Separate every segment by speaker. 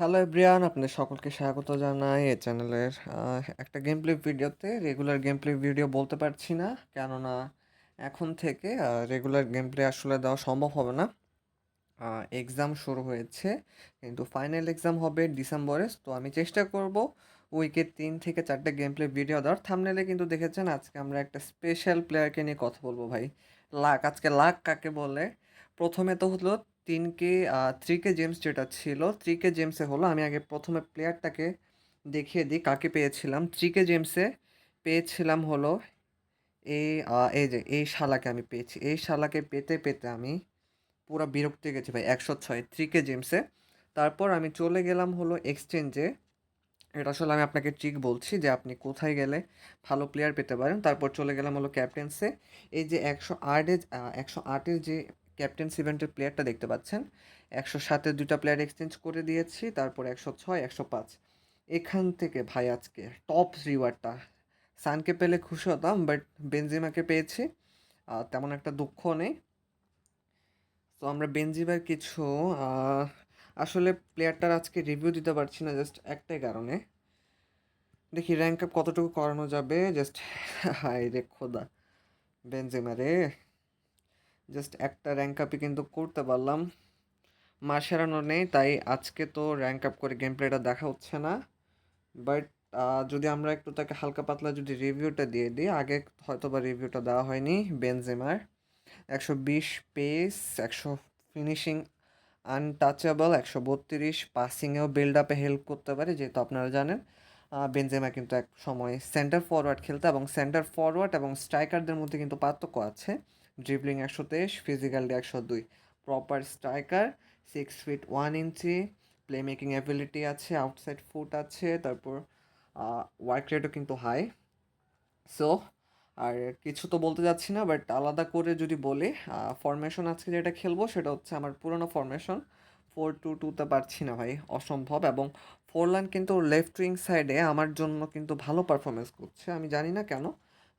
Speaker 1: Hello everyone আপনাদের সকলকে স্বাগত জানাই এই চ্যানেলের। একটা গেম প্লে ভিডিওতে রেগুলার গেম প্লে ভিডিও বলতে পারছি না, কেননা এখন থেকে রেগুলার গেম প্লে আসলে দেওয়া সম্ভব হবে না। এক্সাম শুরু হয়েছে, কিন্তু ফাইনাল এক্সাম হবে ডিসেম্বরে তো আমি চেষ্টা করব উইকে তিন থেকে চারটে গেম প্লে ভিডিও দেওয়ার। থামনেলে কিন্তু দেখেছেন, আজকে আমরা একটা স্পেশাল প্লেয়ারকে নিয়ে কথা বলব ভাই। লাক, আজকে লাক কাকে বলে? প্রথমে তো হলো তিন কে থ্রি কে জেমস যেটা ছিল থ্রি কে জেমসে হলো, আমি আগে প্রথমে প্লেয়ারটাকে দেখিয়ে দিই কাকে পেয়েছিলাম। থ্রি কে জেমসে পেয়েছিলাম হলো এই এই যে, এই শালাকে আমি পেয়েছি। এই শালাকে পেতে পেতে আমি পুরো বিরক্ত গেছি ভাই, একশো ছয় থ্রি কে জেমসে। তারপর আমি চলে গেলাম হলো এক্সচেঞ্জে। এটা আসলে আমি আপনাকে ট্রিক বলছি যে আপনি কোথায় গেলে ভালো প্লেয়ার পেতে পারেন। তারপর চলে গেলাম হলো ক্যাপ্টেন্সে। এই যে একশো আটের একশো আটের যে ক্যাপ্টেন্স ইভেন্টের প্লেয়ারটা দেখতে পাচ্ছেন। একশো সাতের দুটা প্লেয়ার এক্সচেঞ্জ করে দিয়েছি, তারপর একশো ছয়, একশো পাঁচ। এখান থেকে ভাই আজকে টপ রিওয়ার্ডটা। সানকে পেলে খুশি হতাম, বাট বেনজিমাকে পেয়েছি তেমন একটা দুঃখ নেই। তো আমরা বেনজিমার কিছু আসলে প্লেয়ারটার আজকে রিভিউ দিতে পারছি না জাস্ট একটাই কারণে। দেখি র্যাঙ্ক আপ কতটুকু করানো যাবে জাস্ট হাই রে খোদা, বেনজিমা রে। জাস্ট একটা র্যাঙ্ক আপই কিন্তু করতে পারলাম। মার সেরানো নেই, তাই আজকে তো র্যাঙ্ক আপ করে গেম প্লেটা দেখা হচ্ছে না। বাট যদি আমরা একটু তাকে হালকা পাতলা যদি রিভিউটা দিয়ে দিই, আগে হয়তো বা রিভিউটা দেওয়া হয়নি বেনজেমার একশো বিশ পেস একশো ফিনিশিং আনটাচেবল একশো বত্রিশ পাসিংয়েও বিল্ড আপে হেল্প করতে পারে, যেহেতু আপনারা জানেন। বেনজেমা কিন্তু এক সময় সেন্টার ফরওয়ার্ড খেলতে এবং সেন্টার ফরওয়ার্ড এবং স্ট্রাইকারদের মধ্যে কিন্তু পার্থক্য আছে। ড্রিবলিং একশো তেইশ ফিজিক্যালি একশো দুই। Proper striker six feet one inch play making ability আছে আউটসাইড ফুট আছে, তারপর ওয়ার্ক রেটও কিন্তু হাই সো আর কিছু তো বলতে যাচ্ছি না বাট আলাদা করে যদি বলি ফরমেশন আজকে যেটা খেলব সেটা হচ্ছে আমার পুরনো ফরমেশন ফোর টু টুতে পারছি না ভাই, অসম্ভব। এবং ফোরলান কিন্তু লেফট উইং সাইডে আমার জন্য কিন্তু ভালো পারফরমেন্স করছে, আমি জানি না কেন।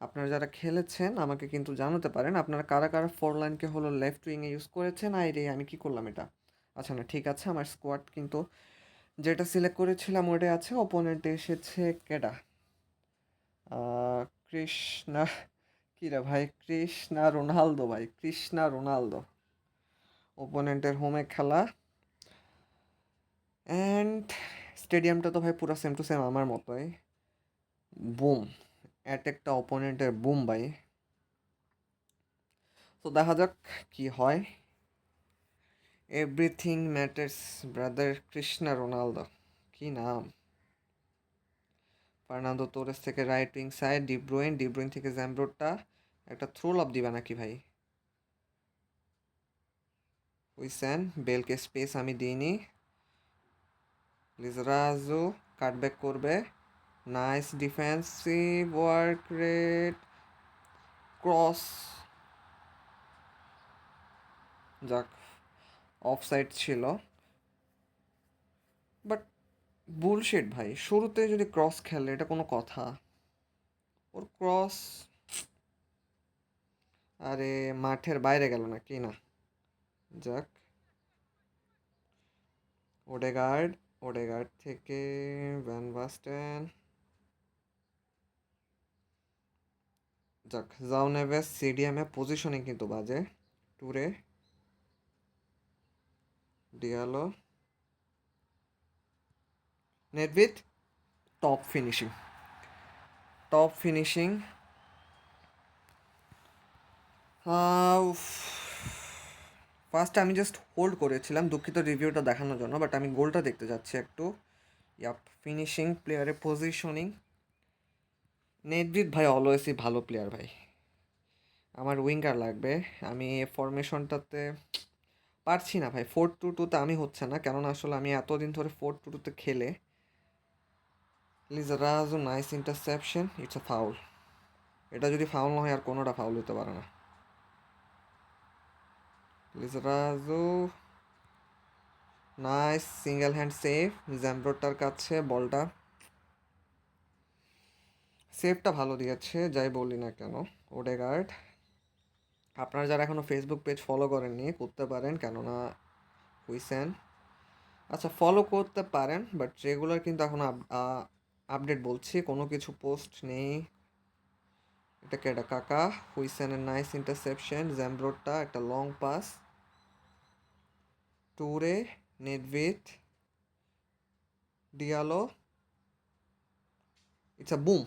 Speaker 1: আপনারা যারা খেলেছেন, আমাকে কিন্তু জানাতে পারেন, আপনারা কারা কারা ফোর লাইনকে হলো লেফট উইংয়ে ইউজ করেছেন আই রে আমি কি করলাম এটা? আচ্ছা না, ঠিক আছে, আমার স্কোয়াড কিন্তু যেটা সিলেক্ট করেছিলাম ওটাই আছে অপোনেন্টে এসেছে কেডা? কৃষ্ণা, কি রে ভাই? কৃষ্ণা রোনালদো ভাই, কৃষ্ণা রোনালদো। ওপোনেন্টের হোমে খেলা। অ্যান্ড স্টেডিয়ামটা তো ভাই পুরো সেম টু সেম আমার মতোই। বুম অ্যাটেকটা অপোনেন্টের বুম ভাই তো দেখা যাক কি হয়। Everything matters brother Krishna Ronaldo কি নাম? ফার্নান্দো তোরেস থেকে right wing side De Bruyne De Bruyne থেকে জ্যামব্রোটা একটা থ্রো লাভ দিবা নাকি ভাই? হুইসেন বেলকে স্পেস আমি দিইনি। লিজরাজু কাটব্যাক করবে। Nice defensive work rate cross যাক অফ সাইড ছিল। বাট বুলশেট ভাই শুরুতে যদি ক্রস খেলে, এটা কোনো কথা। ওর ক্রস আরে, মাঠের বাইরে গেল না কি না। যাক। ওডেগার্ড ওডেগার্ড থেকে ভ্যান বাস্টেন যাক, যাও নেভেস সিডিএমে পজিশনিং কিন্তু বাজে। Toure Diallo Nedved top finishing top finishing first আমি জাস্ট হোল্ড করেছিলাম, দুঃখিত রিভিউটা দেখানোর জন্য বাট আমি গোলটা দেখতে যাচ্ছি একটু। ইয়াপ ফিনিশিং প্লেয়ারের পজিশনিং নেটভিথ ভাই অলওয়েজই ভালো প্লেয়ার ভাই। আমার উইঙ্গার লাগবে। আমি ফরমেশনটাতে পারছি না ভাই। ফোর টু টুতে আমি হচ্ছে না। কেননা আসলে আমি এতদিন ধরে ফোর টু টুতে খেলে Lizarazu nice interception it's a foul এটা যদি ফাউল না হয় আর কোনোটা ফাউল হতে পারে না। Lizarazu nice single hand save জ্যাম্ব্রোটার কাছে বলটা সেভটা ভালো দিয়েছে, যাই বলি না কেন। ওডেগার্ড, আপনারা যারা এখনও ফেসবুক পেজ ফলো করেননি, করতে পারেন, কেননা হুইসেন আচ্ছা ফলো করতে পারেন বাট রেগুলার কিন্তু এখন আপডেট বলছি, কোনো কিছু পোস্ট নেই। এটা কেটা কাকা? হুইসেনের নাইস ইন্টারসেপশন জ্যামব্রোডটা একটা long pass Toure, Nedved, Diallo. It's a broom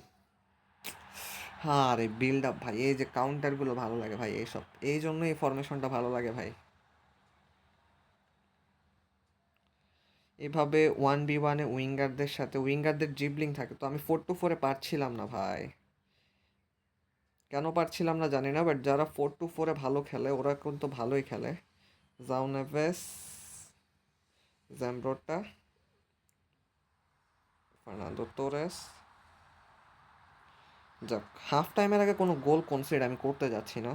Speaker 1: হ্যাঁ রে বিল্ড আপ ভাই, এই যে কাউন্টারগুলো ভালো লাগে ভাই, এইসব। এই জন্য এই ফরমেশনটা ভালো লাগে ভাই। এভাবে ওয়ান বি ওয়ানে উইঙ্গারদের সাথে, উইঙ্গারদের জিবলিং থাকে, তো আমি ফোর টু ফোরে পারছিলাম না ভাই। কেন পারছিলাম না জানি না বাট যারা ফোর টু ফোরে ভালো খেলে, ওরা কিন্তু ভালোই খেলে। Joao Neves Zambrotta Fernando Torres যাক হাফ টাইমের আগে কোনো গোল কনসিড আমি করতে যাচ্ছি না।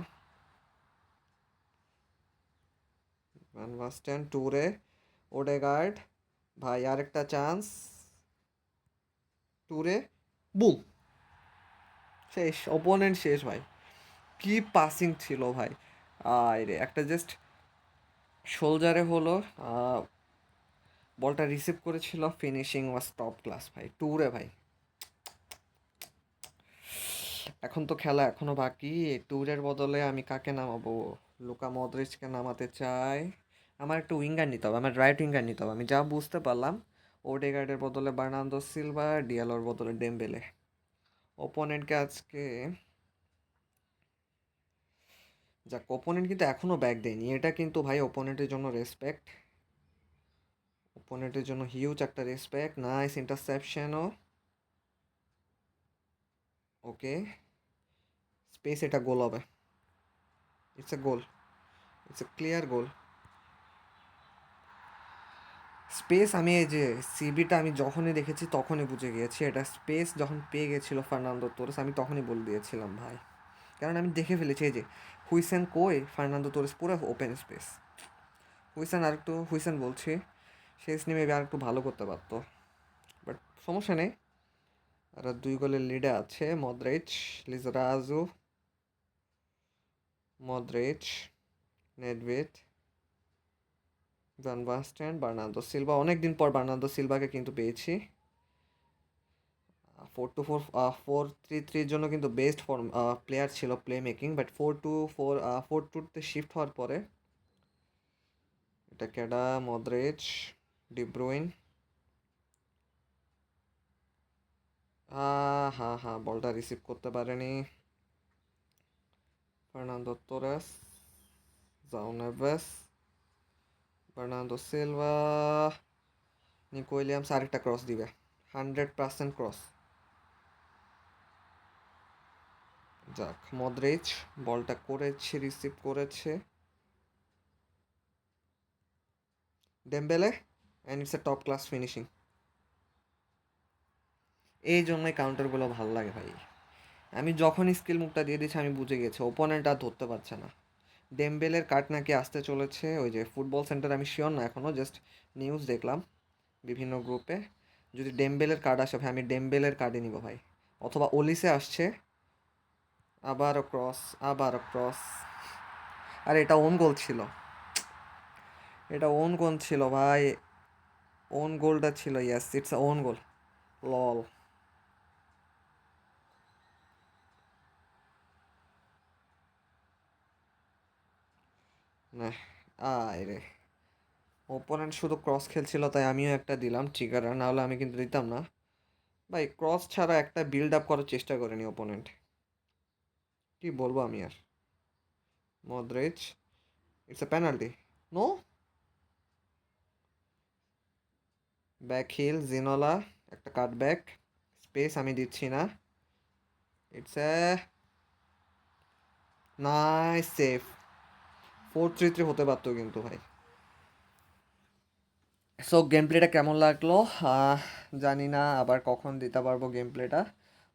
Speaker 1: ভ্যান বাস্টেন টুরে ওডেগার্ড ভাই, আরেকটা চান্স টুরে বুম শেষ অপোনেন্ট শেষ ভাই। কি পাসিং ছিল ভাই। আয় রে একটা জাস্ট শোলজারে হলো বলটা রিসিভ করেছিল ফিনিশিং ওয়াজ টপ ক্লাস ভাই। টুরে ভাই। এখন তো খেলা এখনও বাকি। ট্যুরের বদলে আমি কাকে নামাবো? লুকা মদ্রিচকে নামাতে চাই। আমার একটু উইঙ্গার নিতে হবে, আমার রাইট উইঙ্গার নিতে হবে। আমি যা বুঝতে পারলাম ওডেগার্ডের বদলে বার্নান্দো সিলভা ডিয়ালোর বদলে ডেম্বেলে ওপোনেন্টকে আজকে যাক ওপোনেন্ট কিন্তু এখনও ব্যাক দেয়নি। এটা কিন্তু ভাই ওপোনেন্টের জন্য রেসপেক্ট ওপোনেন্টের জন্য হিউজ একটা রেসপেক্ট নাইস ইন্টারসেপশনও ওকে। স্পেস এটা গোল হবে। It's a goal it's a clear goal space আমি এই যে সিবিটা আমি যখনই দেখেছি তখনই বুঝে গিয়েছি। এটা স্পেস যখন পেয়ে গেছিল ফার্নান্দো তোরেস, আমি তখনই বলে দিয়েছিলাম ভাই। কারণ আমি দেখে ফেলেছি এই যে হুইসেন কই, ফার্নান্দো তোরেস, পুরো ওপেন স্পেস হুইসেন আরেকটু, হুইসেন বলছি শেষ নিয়ে মেবি আরেকটু ভালো করতে পারতো। বাট সমস্যা নেই। আর দুই গোলের লিডে আছে Modric Lizarazu Modric Nedved van Basten Bernardo Silva. অনেক দিন পর বার্নান্দো সিলভাকে কিন্তু পেয়েছি। Four two four four three থ্রির জন্য কিন্তু বেস্ট ফর্ম প্লেয়ার ছিল play making but four two four four টুতে শিফট হওয়ার পরে, এটা কেডা মদ্রিচ ডিব্রুইন হ্যাঁ হ্যাঁ বলটা রিসিভ করতে পারেনি। Fernando Torres Joao Neves, Fernando Silva, Nico Williams আরেকটা ক্রস দিবে। হান্ড্রেড পার্সেন্ট ক্রস যাক মদ্রিচ বলটা করেছে রিসিভ করেছে। Dembele and it's a top class finishing এই জন্যই কাউন্টারগুলো ভালো লাগে ভাই। আমি যখন স্কিল মুখটা দিয়ে দিচ্ছি আমি বুঝে গেছি ওপোনেন্ট আর ধরতে পারছে না। ডেমবেলের কার্ড নাকি আসতে চলেছে, ওই যে ফুটবল সেন্টার আমি শিওর না এখনও জাস্ট নিউজ দেখলাম বিভিন্ন গ্রুপে যদি ডেমবেলের কার্ড আসে ভাই, আমি ডেমবেলের কার্ডই নিব ভাই। অথবা ওলিসে আসছে, আবারও ক্রস আবারও ক্রস আর এটা ওন গোল ছিল। এটা ওন গোল ছিল ভাই। ওন গোলটা ছিল ইয়াস ইটস ওন গোল লল না আয় রে। ওপোনেন্ট শুধু ক্রস খেলছিল, তাই আমিও একটা দিলাম। ট্রিগার না হলে আমি কিন্তু দিতাম না। ভাই ক্রস ছাড়া একটা বিল্ড আপ করার চেষ্টা করেনি ওপোনেন্ট কি বলব আমি আর? Modric it's a penalty no back heel Ginola একটা কাট ব্যাক স্পেস আমি দিচ্ছি না। It's a nice save four three three হতে পারতো কিন্তু ভাই। সো গেম প্লেটা কেমন লাগল? জানি না, আবার কখন দিতে পারব গেম প্লেটা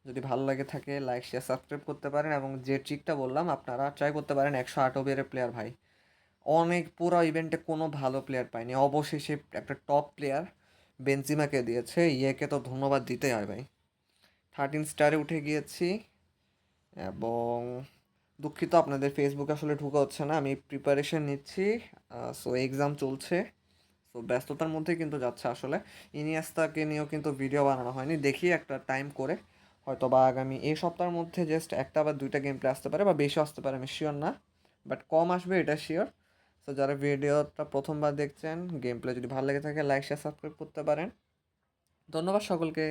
Speaker 1: যদি ভালো লাগে থাকে লাইক শেয়ার সাবস্ক্রাইব করতে পারেন এবং যে ট্রিকটা বললাম, আপনারা ট্রাই করতে পারেন একশো আট ওভারের প্লেয়ার ভাই। অনেক পুরো ইভেন্টে কোনো ভালো প্লেয়ার পায়নি অবশেষে একটা টপ প্লেয়ার বেনজিমাকে দিয়েছে। ইয়েকে তো ধন্যবাদ দিতে হয় ভাই। থার্টিন স্টারে উঠে গিয়েছি এবং দুঃখিত, আপনাদের ফেসবুক আসলে ঢুকা হচ্ছে না, আমি প্রিপারেশন নিচ্ছি সো এক্সাম চলছে সো ব্যস্ততার মধ্যেই কিন্তু যাচ্ছে আসলে। ইনিয়াস্তাকে নিয়েও কিন্তু ভিডিও বানানো হয়নি, দেখি একটা টাইম করে হয়তো বা আগামী এই সপ্তাহের মধ্যে জাস্ট একটা বা দুইটা গেম প্লে আসতে পারে, বা বেশি আসতে পারে, আমি শিওর না বাট কম আসবে এটা শিওর সো যারা ভিডিওটা প্রথমবার দেখছেন গেম প্লে যদি ভালো লেগে থাকে লাইক শেয়ার সাবস্ক্রাইব করতে পারেন। ধন্যবাদ সকলকে।